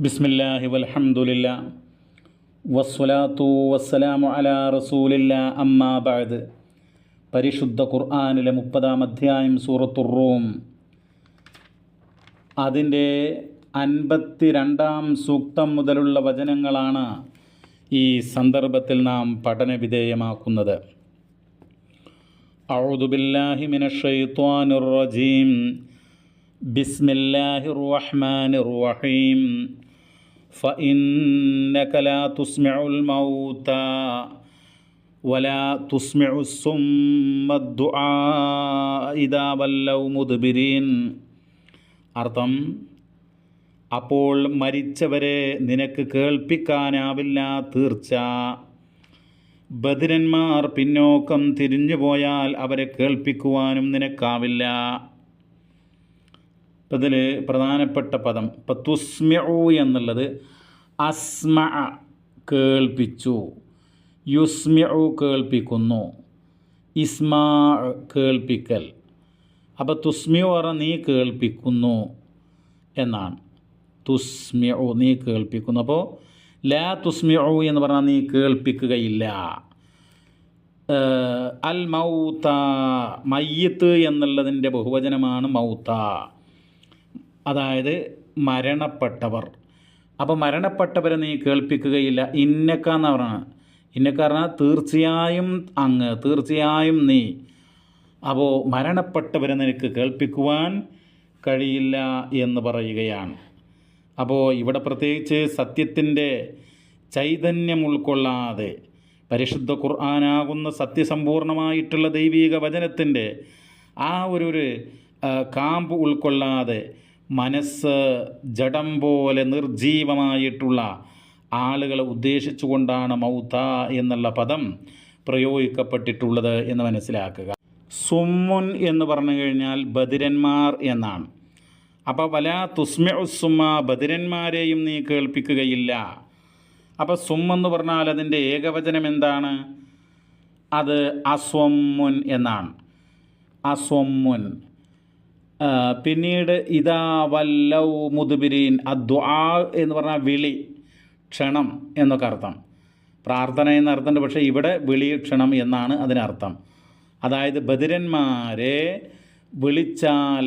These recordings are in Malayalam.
ബിസ്മില്ലാഹി വൽഹംദുലില്ല. വസ്വലാത്തു വസ്സലാമു അലാ റസൂലില്ല. അമ്മാ ബഅദ്. പരിശുദ്ധ ഖുർആാനിലെ മുപ്പതാം അധ്യായം സൂറത്തുറൂം അതിന്റെ അൻപത്തി രണ്ടാം സൂക്തം മുതലുള്ള വചനങ്ങളാണ് ഈ സന്ദർഭത്തിൽ നാം പഠനവിധേയമാക്കുന്നത്. അഴുതുബില്ലാഹിമിന ഷെയ്ത്വാനുർ റജീം. بسم الله الرحمن الرحيم فإنك لا تسمع الموتى ولا تسمع الصم الدعاء إذا ولوا مدبرين അർത്ഥം അപ്പോൾ മരിച്ചവരെ നിനക്ക് കേൾപ്പിക്കാനാവില്ല തീർച്ച ബദിരന്മാർ പിന്നോക്കം തിരിഞ്ഞു പോയാൽ അവരെ കേൾപ്പിക്കുവാനും നിനക്കാവില്ല ഇപ്പം ഇതിൽ പ്രധാനപ്പെട്ട പദം. ഇപ്പം തുസ്മ്യു എന്നുള്ളത് അസ്മ കേൾപ്പിച്ചു. യുസ്മ്യു കേൾപ്പിക്കുന്നു. ഇസ്മാ കേൾപ്പിക്കൽ. അപ്പോൾ തുസ്മ്യു പറഞ്ഞാൽ നീ കേൾപ്പിക്കുന്നു എന്നാണ്. തുസ്മ്യു നീ കേൾപ്പിക്കുന്നു. അപ്പോൾ ലാ തുസ്മ്യു എന്ന് പറഞ്ഞാൽ നീ കേൾപ്പിക്കുകയില്ല. അൽ മൗത്ത മയ്യത്ത് എന്നുള്ളതിന്റെ ബഹുവചനമാണ് മൗത്ത. അതായത് മരണപ്പെട്ടവർ. അപ്പോൾ മരണപ്പെട്ടവരെ നീ കേൾപ്പിക്കുകയില്ല. ഇന്നക്ക എന്ന് പറഞ്ഞാൽ ഇന്നക്ക പറഞ്ഞാൽ തീർച്ചയായും അങ്ങ് തീർച്ചയായും നീ. അപ്പോൾ മരണപ്പെട്ടവരെ നിനക്ക് കേൾപ്പിക്കുവാൻ കഴിയില്ല എന്ന് പറയുകയാണ്. അപ്പോൾ ഇവിടെ പ്രത്യേകിച്ച് സത്യത്തിന്റെ ചൈതന്യം ഉൾക്കൊള്ളാതെ പരിശുദ്ധ ഖുർആനാകുന്ന സത്യസമ്പൂർണമായിട്ടുള്ള ദൈവീക വചനത്തിന്റെ ആ ഒരു കാമ്പ് ഉൾക്കൊള്ളാതെ മനസ്സ് ജഡം പോലെ നിർജീവമായിട്ടുള്ള ആളുകളെ ഉദ്ദേശിച്ചുകൊണ്ടാണ് മൗത്ത എന്നുള്ള പദം പ്രയോഗിക്കപ്പെട്ടിട്ടുള്ളത് എന്ന് മനസ്സിലാക്കുക. സുമ്മുൻ എന്ന് പറഞ്ഞു കഴിഞ്ഞാൽ ബദിരന്മാർ എന്നാണ്. അപ്പോൾ വല തുസ്മ ഉസ്സുമ്മ ബദിരന്മാരെയും നീ കേൾപ്പിക്കുകയില്ല. അപ്പോൾ സുമ്മെന്ന് പറഞ്ഞാൽ അതിന്റെ ഏകവചനം എന്താണ്? അത് അസ്വമ്മുൻ എന്നാണ്. അസ്വമ്മുൻ. പിന്നീട് ഇതാ വല്ലൗ മുതുബിരീൻ അദ്വാ എന്ന് പറഞ്ഞാൽ വിളി ക്ഷണം എന്നൊക്കെ അർത്ഥം. പ്രാർത്ഥന എന്ന അർത്ഥമുണ്ട് പക്ഷേ ഇവിടെ വിളി ക്ഷണം എന്നാണ് അതിനർത്ഥം. അതായത് ബദിരന്മാരെ വിളിച്ചാൽ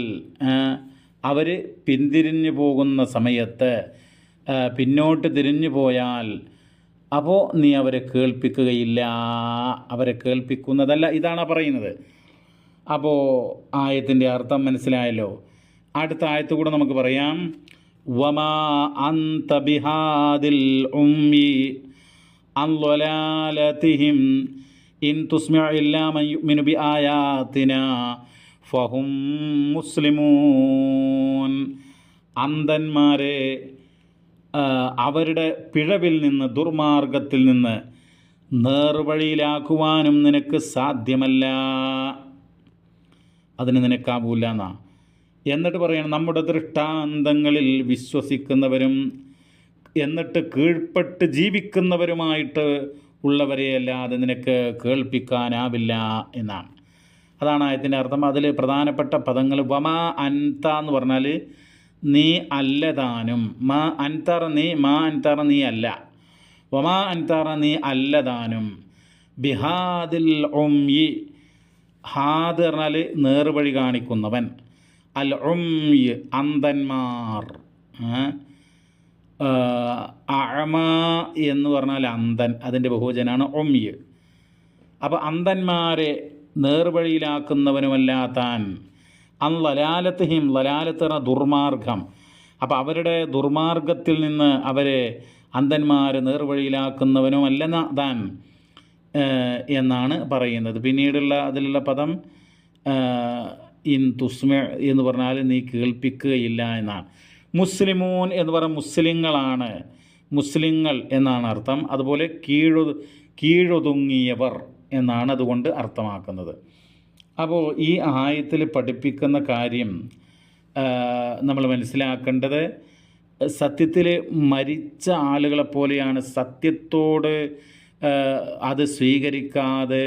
അവർ പിന്തിരിഞ്ഞു പോകുന്ന സമയത്ത് പിന്നോട്ട് തിരിഞ്ഞു പോയാൽ അപ്പോൾ നീ അവരെ കേൾപ്പിക്കുകയില്ല. അവരെ കേൾപ്പിക്കുന്നതല്ല ഇതാണ് പറയുന്നത്. അപ്പോൾ ആയത്തിന്റെ അർത്ഥം മനസ്സിലായല്ലോ. അടുത്ത ആയത്ത് കൂടെ നമുക്ക് പറയാം. വമാ അന്ത ബിഹാദിൽ ഉമ്മി അൻ ളലാലതിഹിം ഇൻ തുസ്മിഅ ഇല്ലാ മൻ യുഅ്മിനു ബി ആയാതിനാ ഫഹും മുസ്ലിമൂൻ. അന്ധന്മാരെ അവരുടെ പിഴവിൽ നിന്ന് ദുർമാർഗത്തിൽ നിന്ന് നേർവഴിയിലാക്കുവാനും നിനക്ക് സാധ്യമല്ല. അതിന് നിനക്കാവൂല എന്നാ എന്നിട്ട് പറയണം നമ്മുടെ ദൃഷ്ടാന്തങ്ങളിൽ വിശ്വസിക്കുന്നവരും എന്നിട്ട് കീഴ്പ്പെട്ട് ജീവിക്കുന്നവരുമായിട്ട് ഉള്ളവരെയല്ലാതെ നിനക്ക് കേൾപ്പിക്കാനാവില്ല എന്നാണ് അതാണ് ആയത്തിന്റെ അർത്ഥം. അതിൽ പ്രധാനപ്പെട്ട പദങ്ങൾ വമാ അൻത എന്ന് പറഞ്ഞാൽ നീ അല്ലതാനും. മാ അൻതറ നീ മാ അൻതറ നീ അല്ല. വമാ അൻതറ നീ അല്ലതാനും. ബിഹാദിൽ ഉംയി ഹാദ് പറഞ്ഞാൽ നേർവഴി കാണിക്കുന്നവൻ. അൽ ഉംയ് അന്ധന്മാർ. അഴമ എന്ന് പറഞ്ഞാൽ അന്ധൻ അതിന്റെ ബഹുവചനാണ് ഒമ്യ് അപ്പോൾ അന്ധന്മാരെ നേർവഴിയിലാക്കുന്നവനുമല്ല താൻ ലലാലത്തിഹിം ലലാലത്ത് പറഞ്ഞ ദുർമാർഗം. അപ്പോൾ അവരുടെ ദുർമാർഗത്തിൽ നിന്ന് അവരെ അന്ധന്മാരെ നേർവഴിയിലാക്കുന്നവനുമല്ല താൻ എന്നാണ് പറയുന്നത്. പിന്നീടുള്ള അതിലുള്ള പദം ഇൻ തുസ്മ എന്ന് പറഞ്ഞാൽ നീ കേൾപ്പിക്കുകയില്ല എന്നാണ്. മുസ്ലിമൂൻ എന്ന് പറഞ്ഞാൽ മുസ്ലിങ്ങളാണ്. മുസ്ലിങ്ങൾ എന്നാണ് അർത്ഥം. അതുപോലെ കീഴൊ കീഴൊതുങ്ങിയവർ എന്നാണ് അതുകൊണ്ട് അർത്ഥമാക്കുന്നത്. അപ്പോൾ ഈ ആയത്തിൽ പഠിപ്പിക്കുന്ന കാര്യം നമ്മൾ മനസ്സിലാക്കേണ്ടത് സത്യത്തിൽ മരിച്ച ആളുകളെപ്പോലെയാണ് സത്യത്തോട് അത് സ്വീകരിക്കാതെ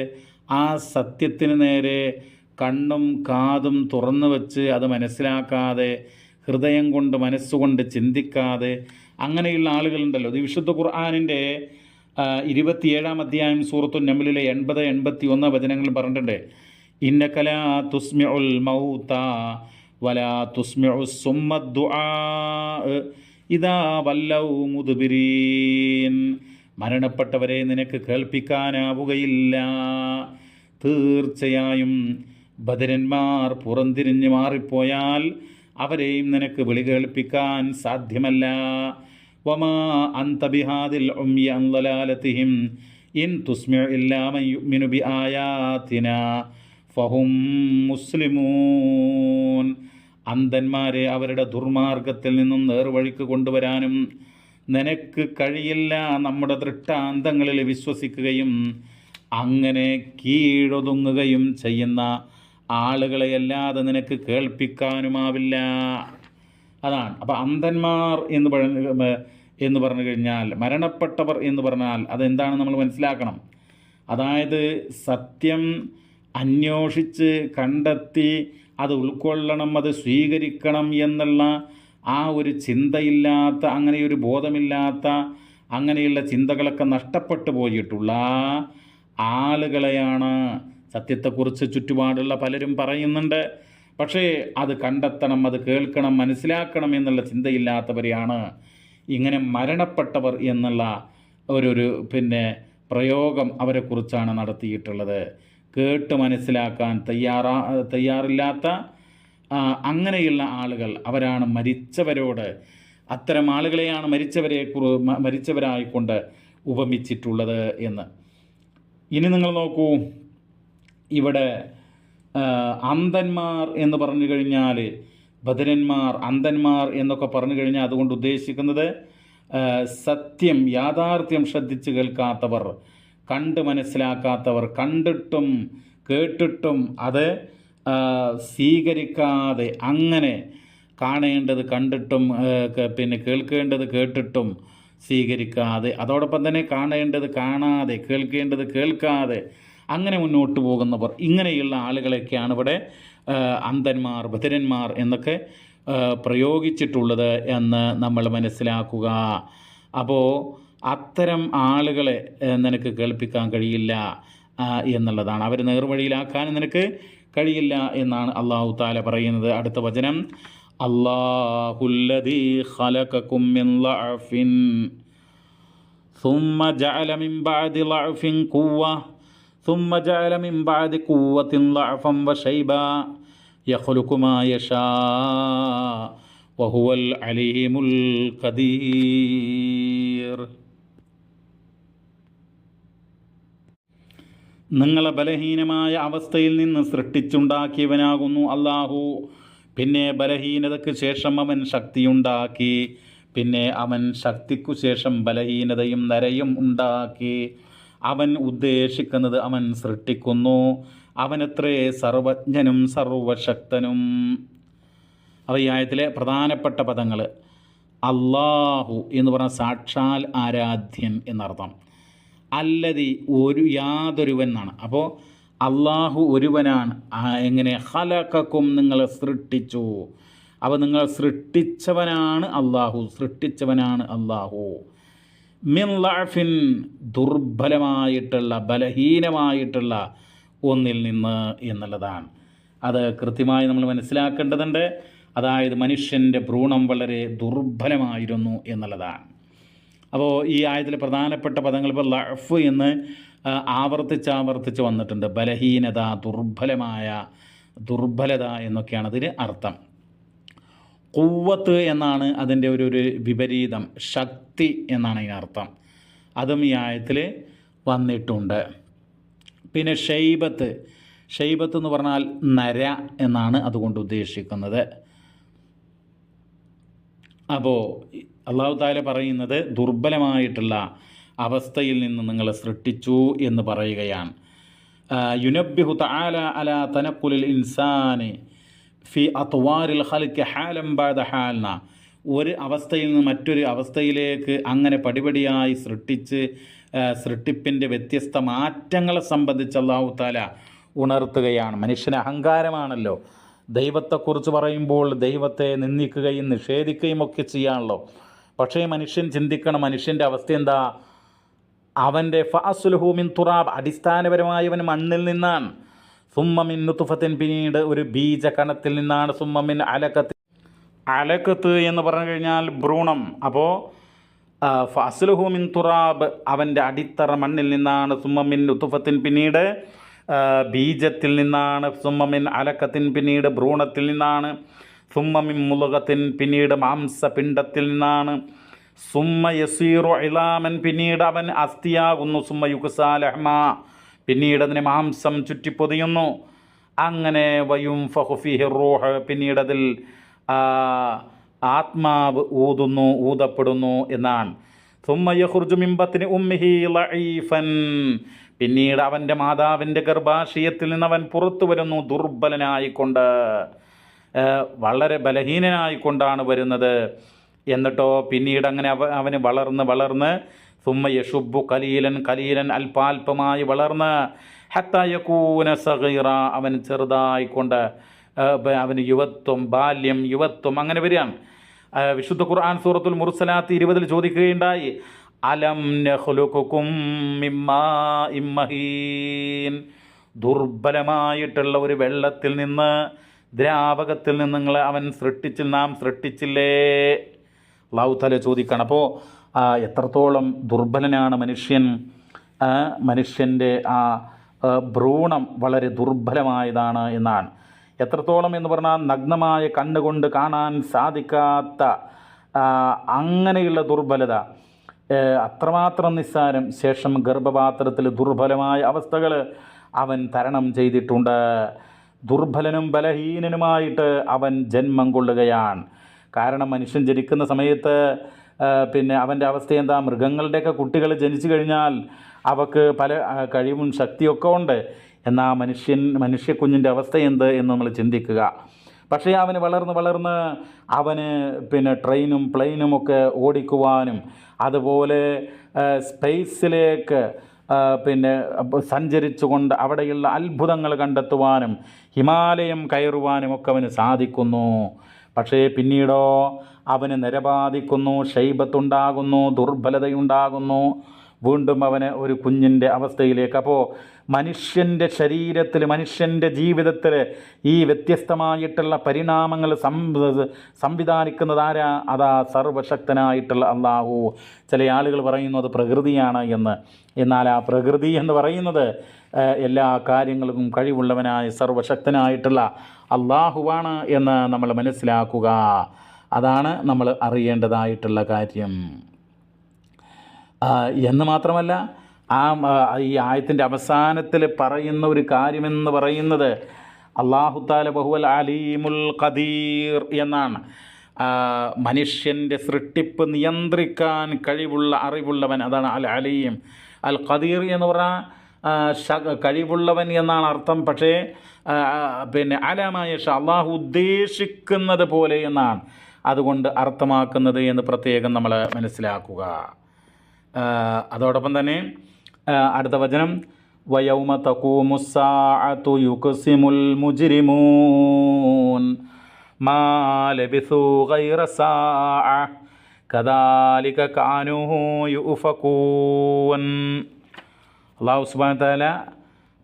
ആ സത്യത്തിന് നേരെ കണ്ണും കാതും തുറന്നു വച്ച് അത് മനസ്സിലാക്കാതെ ഹൃദയം കൊണ്ട് മനസ്സുകൊണ്ട് ചിന്തിക്കാതെ അങ്ങനെയുള്ള ആളുകളുണ്ടല്ലോ. ഇത് വിശുദ്ധ ഖുർആാനിന്റെ ഇരുപത്തിയേഴാം അധ്യായം സൂറത്തു നമ്മളിലെ എൺപത് എൺപത്തി ഒന്ന് വചനങ്ങൾ പറഞ്ഞിട്ടുണ്ട്. ഇന്ന കലാ തുസ്മി തുസ്മിഉൽ മൗത്ത വലാ തുസ്മിഉ സുമ്മദ്ദുആ ഇതാ വല്ലൗ മുതുബിരീൻ മരണപ്പെട്ടവരെ നിനക്ക് കേൾപ്പിക്കാനാവുകയില്ല. തീർച്ചയായും ബദരന്മാർ പുറംതിരിഞ്ഞ് മാറിപ്പോയാൽ അവരെയും നിനക്ക് വിളി കേൾപ്പിക്കാൻ സാധ്യമല്ല. വമാ അന്തബിഹാദിൽ ഉമ്യ ഇൻ തുസ്മിഉ ഇല്ലാമയുമിനുബി ആയാതിന ഫഹും മുസ്ലിമൂൻ. അന്ധന്മാരെ അവരുടെ ദുർമാർഗത്തിൽ നിന്നും നേർവഴിക്ക് കൊണ്ടുവരാനും നിനക്ക് കഴിയില്ല നമ്മുടെ ദൃഷ്ടാന്തങ്ങളിൽ വിശ്വസിക്കുകയും അങ്ങനെ കീഴൊതുങ്ങുകയും ചെയ്യുന്ന ആളുകളെയല്ലാതെ നിനക്ക് കേൾപ്പിക്കാനുമാവില്ല. അതാണ്. അപ്പോൾ അന്ധന്മാർ എന്ന് പറഞ്ഞ എന്ന് പറഞ്ഞു കഴിഞ്ഞാൽ മരണപ്പെട്ടവർ എന്ന് പറഞ്ഞാൽ അതെന്താണ് നമ്മൾ മനസ്സിലാക്കണം? അതായത് സത്യം അന്വേഷിച്ച് കണ്ടെത്തി അത് ഉൾക്കൊള്ളണം അത് സ്വീകരിക്കണം എന്നുള്ള ആ ഒരു ചിന്തയില്ലാത്ത അങ്ങനെ ഒരു ബോധമില്ലാത്ത അങ്ങനെയുള്ള ചിന്തകളൊക്കെ നഷ്ടപ്പെട്ടു പോയിട്ടുള്ള ആളുകളെയാണ് സത്യത്തെക്കുറിച്ച് ചുറ്റുപാടുള്ള പലരും പറയുന്നുണ്ട്. പക്ഷേ അത് കണ്ടെത്തണം അത് കേൾക്കണം മനസ്സിലാക്കണം എന്നുള്ള ചിന്തയില്ലാത്തവരെയാണ് ഇങ്ങനെ മരണപ്പെട്ടവർ എന്നുള്ള ഒരു പിന്നെ പ്രയോഗം അവരെക്കുറിച്ചാണ് നടത്തിയിട്ടുള്ളത്. കേട്ട് മനസ്സിലാക്കാൻ തയ്യാറാ തയ്യാറില്ലാത്ത അങ്ങനെയുള്ള ആളുകൾ അവരാണ് മരിച്ചവരോട് അത്തരം ആളുകളെയാണ് മരിച്ചവരെ മരിച്ചവരായിക്കൊണ്ട് ഉപമിച്ചിട്ടുള്ളത് എന്ന്. ഇനി നിങ്ങൾ നോക്കൂ ഇവിടെ അന്ധന്മാർ എന്ന് പറഞ്ഞു കഴിഞ്ഞാൽ ബദരന്മാർ അന്ധന്മാർ എന്നൊക്കെ പറഞ്ഞു കഴിഞ്ഞാൽ അതുകൊണ്ട് ഉദ്ദേശിക്കുന്നത് സത്യം യാഥാർത്ഥ്യം ശ്രദ്ധിച്ച് കേൾക്കാത്തവർ കണ്ട് മനസ്സിലാക്കാത്തവർ കണ്ടിട്ടും കേട്ടിട്ടും അത് സ്വീകരിക്കാതെ അങ്ങനെ കാണേണ്ടത് കണ്ടിട്ടും പിന്നെ കേൾക്കേണ്ടത് കേട്ടിട്ടും സ്വീകരിക്കാതെ അതോടൊപ്പം തന്നെ കാണേണ്ടത് കാണാതെ കേൾക്കേണ്ടത് കേൾക്കാതെ അങ്ങനെ മുന്നോട്ട് പോകുന്നവർ ഇങ്ങനെയുള്ള ആളുകളെയൊക്കെയാണ് ഇവിടെ അന്ധന്മാർ ബധിരന്മാർ എന്നൊക്കെ പ്രയോഗിച്ചിട്ടുള്ളത് എന്ന് നമ്മൾ മനസ്സിലാക്കുക. അപ്പോൾ അത്തരം ആളുകളെ നിനക്ക് കേൾപ്പിക്കാൻ കഴിയില്ല എന്നുള്ളതാണ്. അവർ നേർവഴിയിലാക്കാൻ നിനക്ക് കഴിയില്ല എന്നാണ് അള്ളാഹു താല പറയുന്നത് അടുത്ത വചനം അള്ളാഹുല്ലദീ ഖലഖകും മിൻ ളഅഫിൻ ثم جعل من بعد ضعف قوة ثم جعل من بعد قوة ضعفا وشيبا يخلق ما يشاء وهو العليم القدير നിങ്ങളെ ബലഹീനമായ അവസ്ഥയിൽ നിന്ന് സൃഷ്ടിച്ചുണ്ടാക്കിയവനാകുന്നു അള്ളാഹു പിന്നെ ബലഹീനതയ്ക്ക് ശേഷം അവൻ ശക്തിയുണ്ടാക്കി. പിന്നെ അവൻ ശക്തിക്കു ശേഷം ബലഹീനതയും നരയും ഉണ്ടാക്കി. അവൻ ഉദ്ദേശിക്കുന്നത് അവൻ സൃഷ്ടിക്കുന്നു. അവനത്രേ സർവജ്ഞനും സർവശക്തനും. അപ്പോൾ ഈ ആയത്തിലെ പ്രധാനപ്പെട്ട പദങ്ങൾ അള്ളാഹു എന്ന് പറഞ്ഞ സാക്ഷാൽ ആരാധ്യൻ എന്നർത്ഥം. അല്ലതി ഒരു യാതൊരുവൻ എന്നാണ് അപ്പോൾ അള്ളാഹു ഒരുവനാണ് എങ്ങനെ? ഹലക്കും നിങ്ങളെ സൃഷ്ടിച്ചു. അപ്പോൾ നിങ്ങൾ സൃഷ്ടിച്ചവനാണ് അള്ളാഹു സൃഷ്ടിച്ചവനാണ് അള്ളാഹു മിൻ ലഅഫിൻ ദുർബലമായിട്ടുള്ള ബലഹീനമായിട്ടുള്ള ഒന്നിൽ നിന്ന് എന്നുള്ളതാണ്. അത് കൃത്യമായി നമ്മൾ മനസ്സിലാക്കേണ്ടതുണ്ട്. അതായത് മനുഷ്യന്റെ ഭ്രൂണം വളരെ ദുർബലമായിരുന്നു എന്നുള്ളതാണ്. അപ്പോൾ ഈ ആയത്തിലെ പ്രധാനപ്പെട്ട പദങ്ങൾ ഇപ്പോൾ ലഫ് എന്ന് ആവർത്തിച്ചാവർത്തിച്ച് ആവർത്തിച്ച് ആവർത്തിച്ച് വന്നിട്ടുണ്ട്. ബലഹീനത ദുർബലമായ ദുർബലത എന്നൊക്കെയാണ് അതിന് അർത്ഥം. കുവ്വത്ത് എന്നാണ് അതിന്റെ ഒരു ഒരു വിപരീതം. ശക്തി എന്നാണ് അതിനർത്ഥം അതും ഈ ആയത്തിൽ വന്നിട്ടുണ്ട്. പിന്നെ ഷെയ്ബത്ത്. ഷെയ്ബത്ത് എന്ന് പറഞ്ഞാൽ നര എന്നാണ് അതുകൊണ്ട് ഉദ്ദേശിക്കുന്നത്. അപ്പോൾ അള്ളാഹു താല പറയുന്നത് ദുർബലമായിട്ടുള്ള അവസ്ഥയിൽ നിന്ന് നിങ്ങളെ സൃഷ്ടിച്ചു എന്ന് പറയുകയാണ്. യുനബ്ബിഹു തആല അല തനക്കുലിൽ ഇൻസാന് ഫി അത്വാരിൽ ഹൽക്ക് ഹാലം ബാദ ഹാൽന. ഒരു അവസ്ഥയിൽ നിന്ന് മറ്റൊരു അവസ്ഥയിലേക്ക് അങ്ങനെ പടിപടിയായി സൃഷ്ടിച്ച് സൃഷ്ടിപ്പിന്റെ വ്യത്യസ്ത മാറ്റങ്ങളെ സംബന്ധിച്ച് അള്ളാഹു താല ഉണർത്തുകയാണ്. മനുഷ്യന് അഹങ്കാരമാണല്ലോ. ദൈവത്തെക്കുറിച്ച് പറയുമ്പോൾ ദൈവത്തെ നിന്ദിക്കുകയും നിഷേധിക്കുകയും ഒക്കെ ചെയ്യാണല്ലോ. പക്ഷേ മനുഷ്യൻ ചിന്തിക്കണം മനുഷ്യന്റെ അവസ്ഥ എന്താ? അവന്റെ ഫാസുൽഹൂമിൻ തുറാബ് അടിസ്ഥാനപരമായവൻ മണ്ണിൽ നിന്നാണ്. സുമ്മമിൻ നുത്തുഫത്തിൻ പിന്നീട് ഒരു ബീജകണത്തിൽ നിന്നാണ്. സുമ്മമിൻ അലക്കത്ത്. അലക്കത്ത് എന്ന് പറഞ്ഞു കഴിഞ്ഞാൽ ഭ്രൂണം. അപ്പോൾ ഫസ്ലുഹുമിൻ തുറാബ് അവന്റെ അടിത്തറ മണ്ണിൽ നിന്നാണ്. സുമ്മമിൻ നുത്തുഫത്തിൻ പിന്നീട് ബീജത്തിൽ നിന്നാണ്. സുമ്മമിൻ അലക്കത്തിൻ പിന്നീട് ഭ്രൂണത്തിൽ നിന്നാണ്. സുമ്മമിൻ മുലകത്തിൻ പിന്നീട് മാംസപിണ്ഡത്തിൽ നിന്നാണ്. സുമ്മ യസീറു ഇലാമൻ പിന്നീട് അവൻ അസ്ഥിയാകുന്നു. സുമ്മ യുക്സാലഹ്മ പിന്നീട് അതിനെ മാംസം ചുറ്റിപ്പൊതിയുന്നു. അങ്ങനെ വയും ഫഹുഫിഹി റൂഹ്. പിന്നീട് ആത്മാവ് ഊതുന്നു ഊതപ്പെടുന്നു എന്നാണ്. സുമ്മ യഖ്റുജു മിൻ ബത്നി ഉമ്മിഹി ലഈഫൻ. പിന്നീട് അവന്റെ മാതാവിന്റെ ഗർഭാശയത്തിൽ നിന്ന് അവൻ പുറത്തു വരുന്നു ദുർബലനായിക്കൊണ്ട്. വളരെ ബലഹീനനായിക്കൊണ്ടാണ് വരുന്നത്. എന്നിട്ടോ പിന്നീട് അങ്ങനെ അവ അവന് വളർന്ന് വളർന്ന് സുമ്മ യഷുബു കലീലൻ കലീലൻ അല്പാൽപമായി വളർന്ന് ഹത്തയക്കൂന സഹീറ അവൻ ചെറുതായിക്കൊണ്ട് അവന് യുവത്വം ബാല്യം യുവത്വം അങ്ങനെ വരികയാണ്. വിശുദ്ധ ഖുർആൻ സൂറത്തുൽ മുർസലാത്ത് ഇരുപതിൽ ചോദിക്കുകയുണ്ടായി അലം മിമ്മാ ദുർബലമായിട്ടുള്ള ഒരു വെള്ളത്തിൽ നിന്ന് ദ്രാവകത്തിൽ നിന്ന് നിങ്ങൾ അവൻ സൃഷ്ടിച്ചിൽ നാം സൃഷ്ടിച്ചില്ലേ? ലൗത്തല ചോദിക്കണം. അപ്പോൾ എത്രത്തോളം ദുർബലനാണ് മനുഷ്യൻ? മനുഷ്യന്റെ ആ, ഭ്രൂണം വളരെ ദുർബലമായതാണ് എന്നാണ്. എത്രത്തോളം എന്ന് പറഞ്ഞാൽ നഗ്നമായ കണ്ണുകൊണ്ട് കാണാൻ സാധിക്കാത്ത അങ്ങനെയുള്ള ദുർബലത. അത്രമാത്രം നിസ്സാരം ശേഷം ഗർഭപാത്രത്തിൽ ദുർബലമായ അവസ്ഥകൾ അവൻ തരണം ചെയ്തിട്ടുണ്ട്. ദുർബലനും ബലഹീനനുമായിട്ട് അവൻ ജന്മം കൊള്ളുകയാണ്. കാരണം മനുഷ്യൻ ജനിക്കുന്ന സമയത്ത് പിന്നെ അവന്റെ അവസ്ഥ എന്താ? മൃഗങ്ങളുടെയൊക്കെ കുട്ടികൾ ജനിച്ചു കഴിഞ്ഞാൽ അവക്ക് പല കഴിവും ശക്തിയൊക്കെ ഉണ്ട്. എന്നാൽ മനുഷ്യൻ മനുഷ്യക്കുഞ്ഞിന്റെ അവസ്ഥ എന്ത് എന്ന് നമ്മൾ ചിന്തിക്കുക. പക്ഷേ അവന് വളർന്ന് വളർന്ന് അവന് പിന്നെ ട്രെയിനും പ്ലെയിനും ഒക്കെ ഓടിക്കുവാനും അതുപോലെ സ്പേസിലേക്ക് പിന്നെ സഞ്ചരിച്ചുകൊണ്ട് അവിടെയുള്ള അത്ഭുതങ്ങൾ കണ്ടെത്തുവാനും ഹിമാലയം കയറുവാനും ഒക്കെ അവന് സാധിക്കുന്നു. പക്ഷേ പിന്നീടോ അവന് നിരബാധിക്കുന്നു ക്ഷൈബത്തുണ്ടാകുന്നു ദുർബലതയുണ്ടാകുന്നു. വീണ്ടും അവന് ഒരു കുഞ്ഞിന്റെ അവസ്ഥയിലേക്ക്. അപ്പോൾ മനുഷ്യന്റെ ശരീരത്തിൽ മനുഷ്യന്റെ ജീവിതത്തിൽ ഈ വ്യത്യസ്തമായിട്ടുള്ള പരിണാമങ്ങൾ സംവിധാനിക്കുന്നത് ആരാ? അതാ സർവശക്തനായിട്ടുള്ള അള്ളാഹു ചില ആളുകൾ പറയുന്നു അത് പ്രകൃതിയാണ് എന്ന്. എന്നാൽ ആ പ്രകൃതി എന്ന് പറയുന്നത് എല്ലാ കാര്യങ്ങൾക്കും കഴിവുള്ളവനായ സർവശക്തനായിട്ടുള്ള അള്ളാഹുവാണ് എന്ന് നമ്മൾ മനസ്സിലാക്കുക. അതാണ് നമ്മൾ അറിയേണ്ടതായിട്ടുള്ള കാര്യം. എന്ന് മാത്രമല്ല ആ ഈ ആയത്തിന്റെ അവസാനത്തിൽ പറയുന്ന ഒരു കാര്യമെന്ന് പറയുന്നത് അള്ളാഹുത്താല ബഹുവൽ അലീമുൽ ഖദീർ എന്നാണ്. മനുഷ്യന്റെ സൃഷ്ടിപ്പ് നിയന്ത്രിക്കാൻ കഴിവുള്ള അറിവുള്ളവൻ അതാണ് അൽ അലീം. അൽ ഖദീർ എന്ന് പറഞ്ഞാൽ കഴിവുള്ളവൻ എന്നാണ് അർത്ഥം. പക്ഷേ പിന്നെ അലമായ അള്ളാഹു ഉദ്ദേശിക്കുന്നത് പോലെ എന്നാണ് അതുകൊണ്ട് അർത്ഥമാക്കുന്നത് എന്ന് പ്രത്യേകം നമ്മൾ മനസ്സിലാക്കുക. അതോടൊപ്പം തന്നെ അടുത്ത വചനം വയൗമ തക്കൂമുസ്സാഅതു യുക്സിമുൽ മുജ്രിമൂൻ മാ ഗൈറ കദാലിക കാനൂ യുഫകൂൻ അള്ളാഹു സുബ്ഹാനഹു താല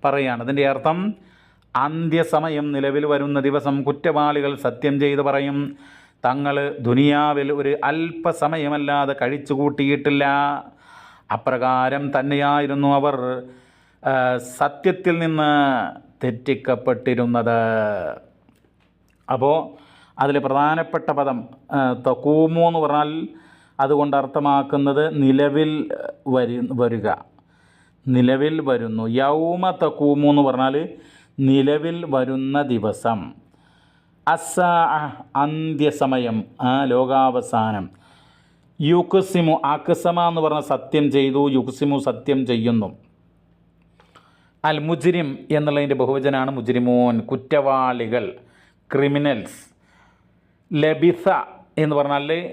പറയാണ്. അതിന്റെ അർത്ഥം അന്ത്യസമയം നിലവിൽ വരുന്ന ദിവസം കുറ്റവാളികൾ സത്യം ചെയ്ത് പറയും തങ്ങൾ ദുനിയാവിൽ ഒരു അല്പസമയമല്ലാതെ കഴിച്ചു കൂട്ടിയിട്ടില്ല അപ്രകാരം തന്നെയായിരുന്നു അവർ സത്യത്തിൽ നിന്ന് തെറ്റിക്കപ്പെട്ടിരുന്നത്. അപ്പോൾ അതിൽ പ്രധാനപ്പെട്ട പദം തക്കൂമു എന്ന് പറഞ്ഞാൽ അതുകൊണ്ട് അർത്ഥമാക്കുന്നത് നിലവിൽ വരി വരിക. നിലവിൽ വരുന്നു. യൗമ തക്കൂമു എന്ന് പറഞ്ഞാൽ നിലവിൽ വരുന്ന ദിവസം. അസ അന്ത്യസമയം. ആ ലോകാവസാനം. യുക്സിമു അക്സമ എന്ന് പറഞ്ഞ സത്യം ചെയ്തു. യുക്സിമു സത്യം ചെയ്യുന്നു. അൽ മുജിരിം എന്നുള്ളതിന്റെ ബഹുവചനാണ് മുജിരിമോൻ. കുറ്റവാളികൾ ക്രിമിനൽസ് ലബിസ എന്ന് പറഞ്ഞാൽ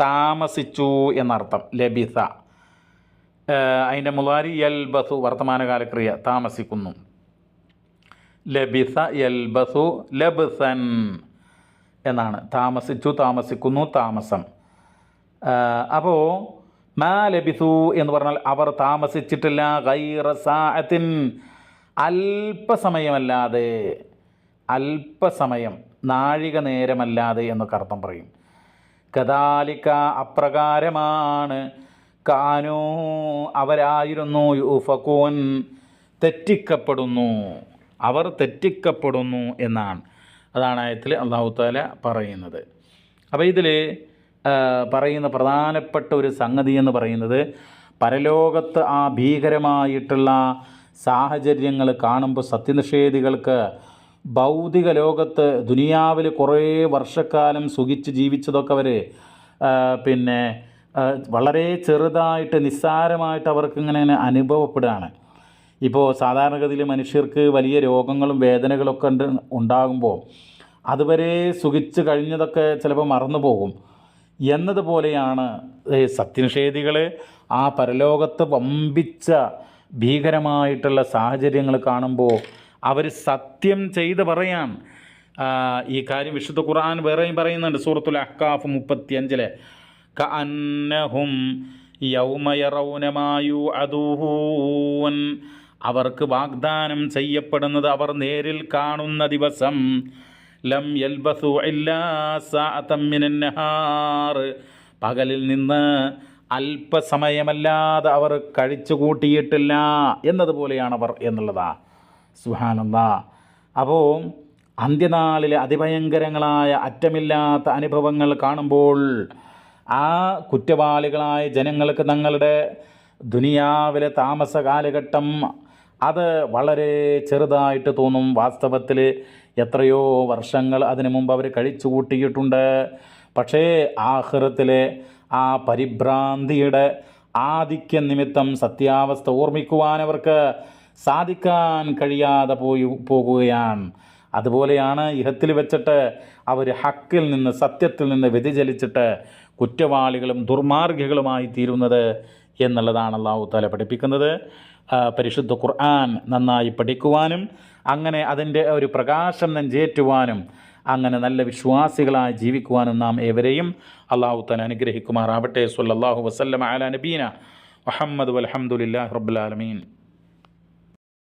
താമസിച്ചു എന്നർത്ഥം. ലബിസ അതിന്റെ മുലാരി എൽ ബസു വർത്തമാനകാല ക്രിയ താമസിക്കുന്നു. ലബിസ എൽ ബസു ലബ്സൻ എന്നാണ്. താമസിച്ചു താമസിക്കുന്നു താമസം. അപ്പോൾ മാ ലബിസു എന്ന് പറഞ്ഞാൽ അവർ താമസിച്ചിട്ടില്ല ഗൈറ സാഅത്തിൻ അല്പസമയമല്ലാതെ അല്പസമയം നാഴിക നേരമല്ലാതെ എന്നൊക്കെ അർത്ഥം പറയും. കദാലിക്ക അപ്രകാരമാണ്. കാനോ അവരായിരുന്നു യൂഫക്കൂൻ തെറ്റിക്കപ്പെടുന്നു. അവർ തെറ്റിക്കപ്പെടുന്നു എന്നാണ്. അതാണ് ആയത്തിൽ അള്ളാഹു താല പറയുന്നത്. അപ്പോൾ ഇതിൽ പറയുന്ന പ്രധാനപ്പെട്ട ഒരു സംഗതി എന്ന് പറയുന്നത് പരലോകത്ത് ആ ഭീകരമായിട്ടുള്ള സാഹചര്യങ്ങൾ കാണുമ്പോൾ സത്യനിഷേധികൾക്ക് ഭൗതിക ലോകത്ത് ദുനിയാവിൽ കുറേ വർഷക്കാലം സുഖിച്ച് ജീവിച്ചതൊക്കെ അവർ പിന്നെ വളരെ ചെറുതായിട്ട് നിസ്സാരമായിട്ട് അവർക്ക് ഇങ്ങനെ അനുഭവപ്പെടുകയാണ്. ഇപ്പോൾ സാധാരണഗതിയിൽ മനുഷ്യർക്ക് വലിയ രോഗങ്ങളും വേദനകളൊക്കെ ഉണ്ട് ഉണ്ടാകുമ്പോൾ അതുവരെ സുഖിച്ച് കഴിഞ്ഞതൊക്കെ ചിലപ്പോൾ മറന്നു പോകും എന്നതുപോലെയാണ് സത്യനിഷേധികൾ ആ പരലോകത്ത് വമ്പിച്ച ഭീകരമായിട്ടുള്ള സാഹചര്യങ്ങൾ കാണുമ്പോൾ അവർ സത്യം ചെയ്ത് പറയാൻ ഈ കാര്യം വിശുദ്ധ ഖുർആൻ വേറെയും പറയുന്നുണ്ട് സൂറത്തുൽ അക്കാഫ് മുപ്പത്തിയഞ്ചിലെ കഅന്നഹും യൗമയറൗനമായു അതൂഹൂൻ അവർക്ക് വാഗ്ദാനം ചെയ്യപ്പെടുന്നത് അവർ നേരിൽ കാണുന്ന ദിവസം. ലം യൽബസു ഇല്ലാ സാഅത്തം മിനൻ നഹാർ പകലിൽ നിന്ന് അല്പസമയമല്ലാതെ അവർ കഴിച്ചു കൂട്ടിയിട്ടില്ല എന്നതുപോലെയാണ് അവർ എന്നുള്ളതാ. സുഹാനന്ദ അപ്പോൾ അന്ത്യനാളിലെ അതിഭയങ്കരങ്ങളായ അറ്റമില്ലാത്ത അനുഭവങ്ങൾ കാണുമ്പോൾ ആ കുറ്റവാളികളായ ജനങ്ങൾക്ക് തങ്ങളുടെ ദുനിയാവിലെ താമസ കാലഘട്ടം അത് വളരെ ചെറുതായിട്ട് തോന്നും. വാസ്തവത്തിൽ എത്രയോ വർഷങ്ങൾ അതിനു മുമ്പ് അവർ കഴിച്ചു കൂട്ടിയിട്ടുണ്ട്. പക്ഷേ ആഹ്റത്തിലെ ആ പരിഭ്രാന്തിയുടെ ആധിക്യ നിമിത്തം സത്യാവസ്ഥ ഓർമ്മിക്കുവാൻ അവർക്ക് സാധിക്കാൻ കഴിയാതെ പോയി പോകുകയാണ്. അതുപോലെയാണ് ഇഹത്തിൽ വെച്ചിട്ട് അവർ ഹക്കിൽ നിന്ന് സത്യത്തിൽ നിന്ന് വ്യതിചലിച്ചിട്ട് കുറ്റവാളികളും ദുർമാർഗികളുമായി തീരുന്നത് എന്നുള്ളതാണ് അള്ളാഹു താല പഠിപ്പിക്കുന്നത്. പരിശുദ്ധ ഖുർആൻ നന്നായി പഠിക്കുവാനും അങ്ങനെ അതിന്റെ ഒരു പ്രകാശം നെഞ്ചേറ്റുവാനും അങ്ങനെ നല്ല വിശ്വാസികളായി ജീവിക്കുവാനും നാം ഏവരെയും അള്ളാഹു താല അനുഗ്രഹിക്കുമാറാവട്ടെ. സുല്ലാഹു വസ്ലം അല നബീന മുഹമ്മദ് വലഹമുല്ലാ റബ്ബുലാലമീൻ